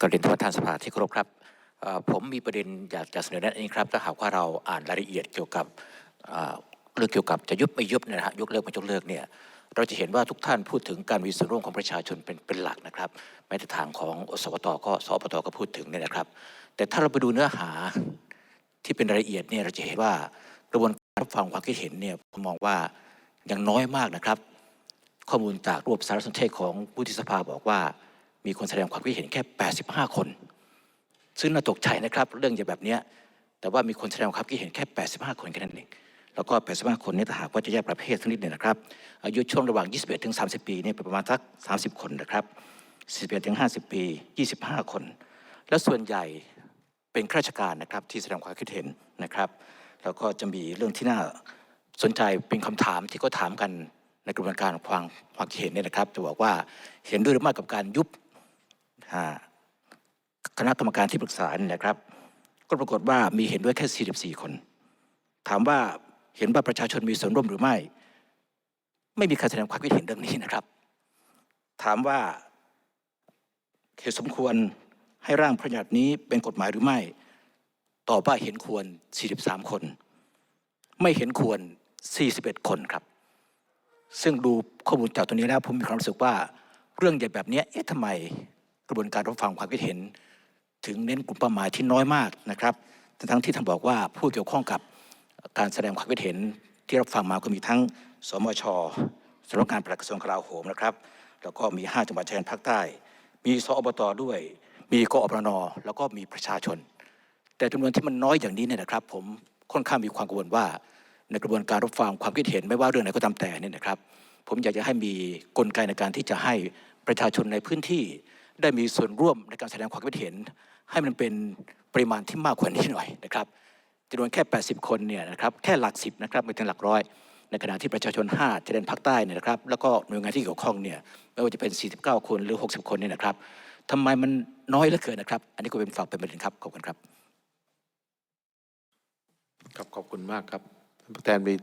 กระเด็นท่านประธานสภาที่เคารพครับผมมีประเด็นอยากจะเสนอแนะนี้ครับถ้าหากว่าเราอ่านรายละเอียดเกี่ยวกับเรื่องเกี่ยวกับจะยุบไม่ยุบเนยนะฮะยกเลิกไม่ยกเลิกเนี่ยเราจะเห็นว่าทุกท่านพูดถึงการมีส่วนร่วมของประชาชนเป็นเป็นหลักนะครับแม้แต่ทางของสวตก็สปตก็พูดถึงเนี่ยนะครับ แต่ถ้าเราไปดูเนื้อหาที่เป็นรายละเอียดเนี่ยเราจะเห็นว่ากระบวนการรับฟังความคิดเห็นเนี่ยผมมองว่ายังน้อยมากนะครับ ข้อมูลจากระบสารสนเทศของวุฒิสภาบอกว่า มีคนแสดงความคิดเห็นแค่ 85 คน ซึ่งน่าตกใจนะครับ เรื่องอย่างแบบนี้แต่ว่ามีคนแสดงความคิดเห็นแค่ 85 คนแค่นั้นเองแล้วก็ 85 คนนี้ถ้าหากว่าจะแยกประเภทสักนิดหนึ่งนะครับ อายุช่วงระหว่าง 21 ถึง 30 ปีเนี่ยประมาณสัก 30 คนนะครับ41ถึง 50 ปี 25 คน และส่วนใหญ่เป็นข้าราชการนะครับที่แสดงความคิดเห็นนะครับ แล้วก็จะมีเรื่องที่น่าสนใจเป็นคำถามที่เขาถามกันในกระบวนการความความคิดเห็นเนี่ยนะครับ จะบอกว่าเห็นด้วยหรือไม่กับการยุบ คณะกรรมการที่ปรึกษาเนี่ยนะครับ ก็ปรากฏว่ามีเห็นด้วยแค่ 44 คน ถามว่าเห็นว่าประชาชนมีส่วนร่วมหรือไม่ ไม่มีใครแสดงความคิดเห็นเรื่องนี้นะครับ ถามว่าเหตุสมควรให้ร่างพระราชบัญญัตินี้เป็นกฎหมายหรือไม่ ตอบว่าเห็นควร 43 คน ไม่เห็นควร 41 คนครับ ซึ่งดูข้อมูลจากตัวนี้แล้วผมมีความรู้สึกว่าเรื่องใหญ่แบบนี้เอ๊ะทำไม กระบวนการรับฟังความคิดเห็น ถึงเน้นกลุ่มเป้าหมายที่น้อยมากนะครับ ทั้งที่ท่านบอกว่าผู้เกี่ยวข้องกับการแสดงความคิดเห็นที่รับฟังมาก็มีทั้งสมชสำนักงานปลัดกระทรวงกลาโหมนะครับ แล้วก็มี 5 จังหวัดชายแดนภาคใต้ มีสอบตด้วย มีกอปนแล้วก็มีประชาชน แต่จำนวนที่มันน้อยอย่างนี้เนี่ยนะครับ ผมค่อนข้างมีความกังวลว่า ในกระบวนการรับฟังความคิดเห็นไม่ว่าเรื่องไหนก็ตามแต่เนี่ยนะครับ ผมอยากจะให้มีกลไกในการที่จะให้ประชาชนในพื้นที่ ได้มีส่วนร่วมในการแสดงความคิดเห็น ให้มันเป็นปริมาณที่มากกว่านี้หน่อยนะครับจำนวนแค่ 80 คนเนี่ยนะครับแค่หลักสิบนะครับไม่ถึงหลักร้อยในขณะที่ประชาชน5จะเด่นภาคใต้เนี่ยนะครับแล้วก็หน่วยงานที่เกี่ยวข้องเนี่ยไม่ว่าจะเป็น 49 คนหรือ 60 คนเนี่ยนะครับทำไมมันน้อยเหลือเกินนะครับ อันนี้ก็เป็นฝากเป็นประเด็นครับขอบคุณครับครับขอบคุณมากครับท่านประธานมี